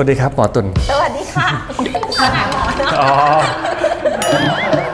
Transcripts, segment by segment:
สวัสดีครับหมอตุลสวัสดีค่ะขนาดหมอเนอะ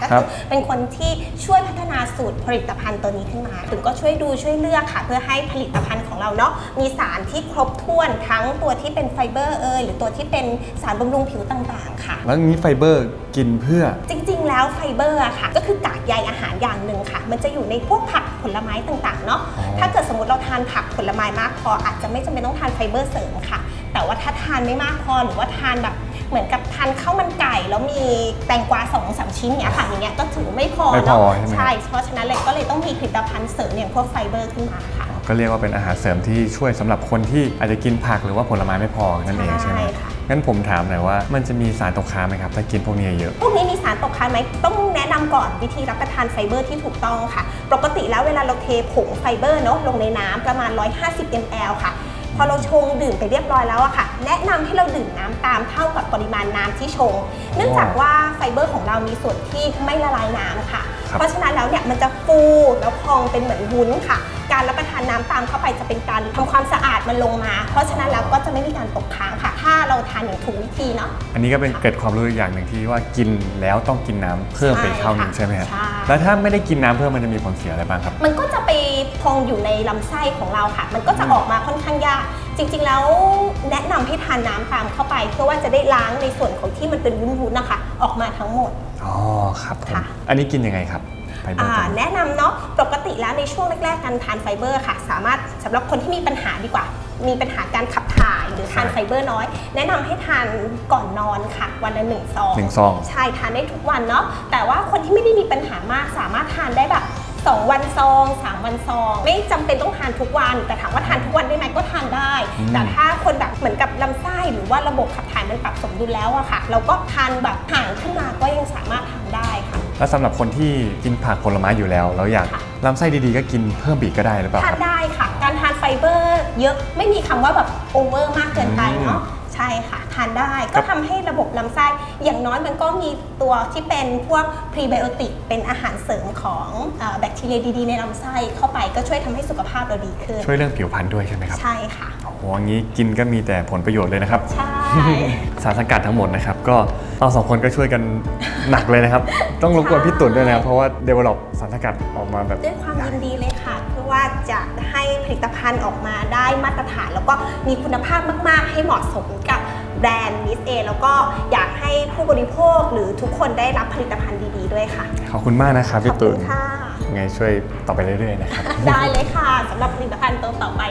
ก็ครัคืบอเป็นคนที่ช่วยพัฒนาสูตรผลิตภัณฑ์ตัวนี้ขึ้นมาตุนก็ช่วยดูช่วยเลือกค่ะ เพื่อให้ผลิตภัณฑ์ของเราเนาะมีสารที่ครบถ้วนทั้งตัวที่เป็นไฟเบอร์เอยหรือตัวที่เป็นสารบำรุงผิวต่างๆ ค่ะ แล้วนี้ไฟเบอร์กินเพื่อ จริง ๆ แล้วไฟเบอร์อะค่ะ ก็คือกากใยอาหารอย่างหนึ่งค่ะ มันจะอยู่ในพวกผักผลไม้ต่างๆเนาะอ๋อถ้าเกิดสมมติเราทานผักผลไม้มากพออาจจะไม่จำเป็นต้องทานไฟเบอร์เสริมค่ะ แต่ว่าถ้าทานไม่มากพอหรือว่าทานแบบ เหมือนกับทานข้าวมันไก่ แล้วมีแตงกวาสองสามชิ้นเนี้ยค่ะอย่างเงี้ยก็ถือไม่พอไม่พเนาะอใช่ไหม ใช่เพราะฉะนั้นเลยก็เลยต้องมีผลิตภัณฑ์เสริมอย่างพวกไฟเบอร์ขึ้นมาค่ะ ก็เรียกว่าเป็นอาหารเสริมที่ช่วยสำหรับคนที่อาจจะกินผักหรือว่าผลไม้ไม่พอนั่นเองใช่ไหมใช่ค่ะ งั้นผมถามหน่อยว่ามันจะมีสารตกค้างไหมครับถ้ากินพวกนี้เยอะ พวกนี้มีสารตกค้างไหมต้องแนะนำก่อนวิธีรับประทานไฟเบอร์ที่ถูกต้องค่ะ ปกติแล้วเวลาเราเทผงไฟเบอร์เนาะลงในน้ำประมาณ 150 ml ค่ะ พอเราชงดื่มไปเรียบร้อยแล้วอะค่ะ แนะนำให้เราดื่มน้ำตามเท่ากับปริมาณน้ำที่ชง เนื่องจากว่าไฟเบอร์ของเรามีส่วนที่ไม่ละลายน้ำค่ะครับเพราะฉะนั้นแล้วเนี่ยมันจะฟูแล้วพองเป็นเหมือนวุ้นค่ะ การรับประทานน้ำตามเข้าไปจะเป็นการทำความสะอาดมันลงมา เพราะฉะนั้นแล้วก็จะไม่มีการตกค้างค่ะ ถ้าเราทานอย่างถูกวิธีเนาะ อันนี้ก็เป็นเกร็ดความรู้อีกอย่างหนึ่งที่ว่ากินแล้วต้องกินน้ำเพิ่มไปอีกเท่าหนึงใช่ใช่ไหมครับใช่ แล้วถ้าไม่ได้กินน้ำเพิ่มมันจะมีผลเสียอะไรบ้างครับ มันก็จะไปพองอยู่ในลำไส้ของเราค่ะ มันก็จะอืมออกมาค่อนข้างยาก จริง ๆ แล้วแนะนำให้ทานน้ำตามเข้าไป เพื่อว่าจะได้ล้างในส่วนของที่มันเป็นวุ้นๆนะคะ ออกมาทั้งหมด อ๋อครับผมค่ะ อันนี้กินยังไงครับ ไฟเบอร์อ่าตัวนี้แนะนำเนาะปกติแล้วในช่วงแรกๆการทานไฟเบอร์ค่ะ สามารถสำหรับคนที่มีปัญหาดีกว่า มีปัญหาการขับถ่ายหรือทานไฟเบอร์น้อย แนะนำให้ทานก่อนนอนค่ะ วันละหนึ่งซองหนึ่งซอง ใช่ทานได้ทุกวันเนาะแต่ว่าคนที่ไม่ได้มีปัญหามากสามารถทานได้แบบ2วันซอง3วันซอง ไม่จำเป็นต้องทานทุกวัน แต่ถามว่าทานทุกวันได้ไหมก็ทานได้ อืม แต่ถ้าคนแบบเหมือนกับลำไส้หรือว่าระบบขับถ่ายมันปรับสมดุลแล้วอะค่ะ เราก็ทานแบบห่างขึ้นมาก็ยังสามารถทานได้ค่ะ แล้วสำหรับคนที่กินผักผลไม้อยู่แล้ว แล้วอยากค่ะลำไส้ดีๆ ก็กินเพิ่มอีกก็ได้หรือเปล่าทาคนรับได้ค่ะ การทานไฟเบอร์เยอะไม่มีคำว่าแบบโอเวอร์มากเกินไปเนาะใช่ค่ะ ทานได้ครัก็บ ทำให้ระบบลำไส้อย่างน้อยมันก็มีตัวที่เป็นพวกพรีไบโอติกเป็นอาหารเสริมของเอ่อแบคทีเรียดีๆ ในลำไส้เข้าไปก็ช่วยทำให้สุขภาพเราดีขึ้น ช่วยเรื่องผิวพรรณด้วยใช่ไหมครับใช่ค่ะ โอ้โหอย่างนี้กินก็มีแต่ผลประโยชน์เลยนะครับ ใช่ สารสกัดทั้งหมดนะครับ ก็เราสองคนก็ช่วยกัน หนักเลยนะครับ ต้องรบกวนพี่ตุ่นด้วยนะครับเพราะว่า develop สารสกัดออกมาแบบ ด้วยความยินดีเลยค่ะ เพื่อว่าจะให้ผลิตภัณฑ์ออกมาได้มาตรฐาน แล้วก็มีคุณภาพมากๆ ให้เหมาะสมกับแบรนด์มิสเอแล้วก็อยากให้ผู้บริโภคหรือทุกคนได้รับผลิตภัณฑ์ดีๆด้วยค่ะ ขอบคุณมากนะครับขอพี่บคุตุ่นณค่ะ ยังไงช่วยต่อไปเรื่อยๆนะครับ ได้เลยค่ะสำหรับผลิตภัณฑ์ตัวต่อไป